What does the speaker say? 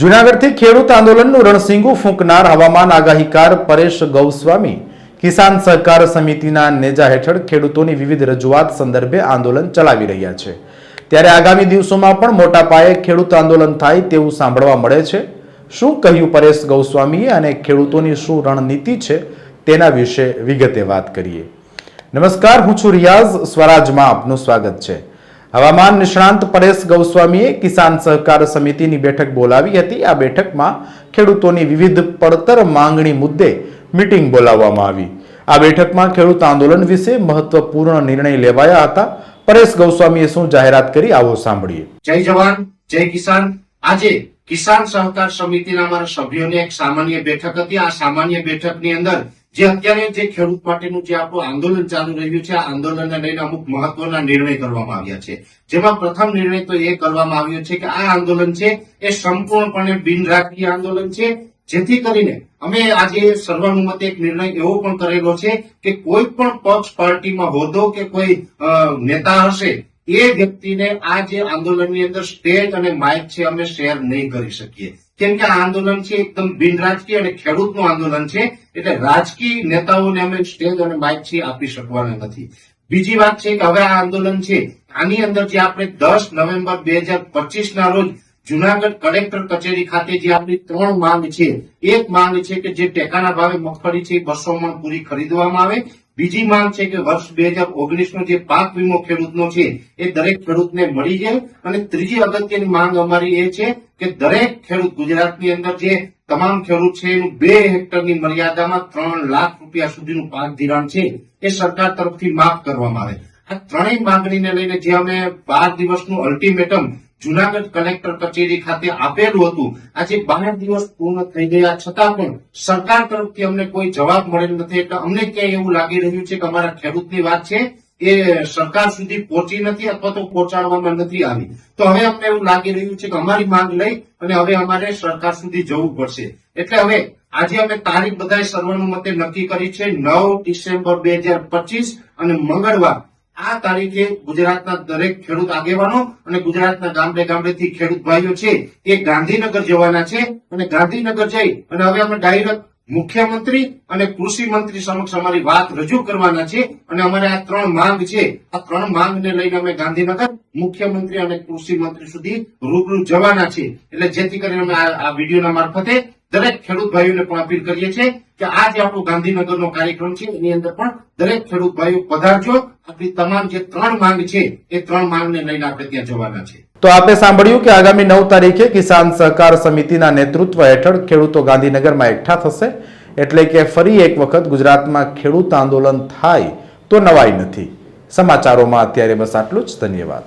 જુનાગઢથી ખેડૂત આંદોલનનું રણસિંગુ ફૂંકનાર હવામાન આગાહીકાર પરેશ ગૌસ્વામી. કિસાન સહકાર સમિતિના નેજા હેઠળ ખેડૂતોની વિવિધ રજૂઆત સંદર્ભે આંદોલન ચલાવી રહ્યા છે. ત્યારે આગામી દિવસોમાં પણ મોટા પાયે ખેડૂત આંદોલન થાય તેવું સાંભળવા મળે છે. શું કહ્યું પરેશ ગૌસ્વામીએ અને ખેડૂતોની શું રણનીતિ છે તેના વિશે વિગતે વાત કરીએ. નમસ્કાર, હું છું રિયાઝ સ્વરાજમાં આપનું સ્વાગત છે. હવામાન નિષ્ણાંત પરેશ ગૌસ્વામીએ કિસાન સહકાર સમિતિની બેઠક બોલાવી હતી. આ બેઠકમાં ખેડૂતોની વિવિધ પડતર માંગણી મુદ્દે મીટિંગ બોલાવવામાં આવી. આ બેઠકમાં ખેડૂત આંદોલન વિશે મહત્વપૂર્ણ નિર્ણય લેવાયા હતા. પરેશ ગૌસ્વામીએ શું જાહેરાત કરી આવો સાંભળીએ. જય જવાન, જય કિસાન. આજે કિસાન સહકાર સમિતિના અમારા સભ્યોની એક સામાન્ય બેઠક હતી. આ સામાન્ય બેઠકની અંદર જે અત્યારે જે ખેડૂત માટેનું જે આપણું આંદોલન ચાલુ રહ્યું છે, આ આંદોલનને લઈને અમુક મહત્વના નિર્ણય કરવામાં આવ્યા છે. જેમાં પ્રથમ નિર્ણય તો એ કરવામાં આવ્યો છે કે આ આંદોલન છે એ સંપૂર્ણપણે બિનરાજકીય આંદોલન છે, જેથી કરીને અમે આજે સર્વાનુમતે એક નિર્ણય એવો પણ કરેલો છે કે કોઈ પણ પક્ષ પાર્ટીમાં હોદ્દો કે કોઈ નેતા હશે, એ વ્યક્તિને આ જે આંદોલનની અંદર સ્ટેજ અને માઇક છે, અમે શેર નહીં કરી શકીએ. કેમ કે આ આંદોલન છે એકદમ બિનરાજકીય અને ખેડૂતનું આંદોલન છે, એટલે રાજકીય નેતાઓને અમે સ્ટેજ અને માઇક છે આપી શકવાના નથી. બીજી વાત છે કે હવે આ આંદોલન છે, આની અંદર જે આપણે દસ નવેમ્બર બે હજાર પચીસ ના રોજ જુનાગઢ કલેક્ટર કચેરી ખાતે જે આપણી ત્રણ માંગ છે, એક માંગ છે કે જે ટેકાના ભાવે મગફળી છે બસો મણ પૂરી ખરીદવામાં આવે બીજી માંગ છે કે વર્ષ બે હજાર ઓગણીસ નો જે પાક વીમો ખેડૂતનો છે, એ દરેક ખેડૂતને મળી જાય. અને ત્રીજી અગત્યની માંગ અમારી એ છે કે દરેક ખેડૂત ગુજરાતની અંદર જે તમામ ખેડૂત છે, એનું બે હેક્ટરની મર્યાદામાં ત્રણ લાખ રૂપિયા સુધીનું પાક ધિરાણ છે, એ સરકાર તરફથી માફ કરવામાં આવે. આ ત્રણેય માંગણીને લઈને જે અમે બાર દિવસનું અલ્ટિમેટમ જુનાગઢ કલેક્ટર કચેરી ખાતે આપેલું હતું. આજે બાર દિવસ પૂર્ણ થઈ ગયા છતાં પણ સરકાર તરફથી અમને કોઈ જવાબ મળેલ નથી. એટલે અમને ક્યાંય એવું લાગી રહ્યું છે કે અમારા ખેડૂતની વાત છે એ સરકાર સુધી પહોંચી નથી અથવા તો પહોંચાડવામાં નથી આવી. તો હવે અમને એવું લાગી રહ્યું છે કે અમારી માંગ લઈ અને હવે અમારે સરકાર સુધી જવું પડશે. એટલે હવે આજે અમે તારીખ બધા સર્વાનુમતે નક્કી કરી છે નવ ડિસેમ્બર બે હજાર પચીસ અને મંગળવાર આ તારીખે ગુજરાતના દરેક ખેડૂત આગેવાનો અને ગુજરાતના ગામડે ગામડેથી ખેડૂત ભાઈઓ છે એ ગાંધીનગર જવાના છે અને ગાંધીનગર જઈ અને હવે અમે ડાયરેક્ટ મુખ્યમંત્રી અને કૃષિ મંત્રી સમક્ષ અમારી વાત રજૂ કરવાના છે અને અમારે આ ત્રણ માંગ છે. આ ત્રણ માંગને લઈને અમે ગાંધીનગર મુખ્યમંત્રી અને કૃષિ મંત્રી સુધી રૂબરૂ જવાના છે. એટલે જેથી કરીને અમે આ વિડીયોના મારફતે દરેક ખેડૂત ભાઈઓને પણ અપીલ કરીએ છીએ કે આ આપણો ગાંધીનગરનો કાર્યક્રમ છે, એની અંદર પણ દરેક ખેડૂત ભાઈઓ પધારજો. આપણી તમામ જે ત્રણ માંગ છે, એ ત્રણ માંગને લઈને આપણે ત્યાં જવાના છે. તો આપે સાંભળ્યું કે આગામી નવ તારીખે કિસાન સહકાર સમિતિના નેતૃત્વ હેઠળ ખેડૂતો ગાંધીનગરમાં એકઠા થશે. એટલે કે ફરી એક વખત ગુજરાતમાં ખેડૂત આંદોલન થાય તો નવાઈ નથી. સમાચારોમાં અત્યારે બસ આટલું જ. ધન્યવાદ.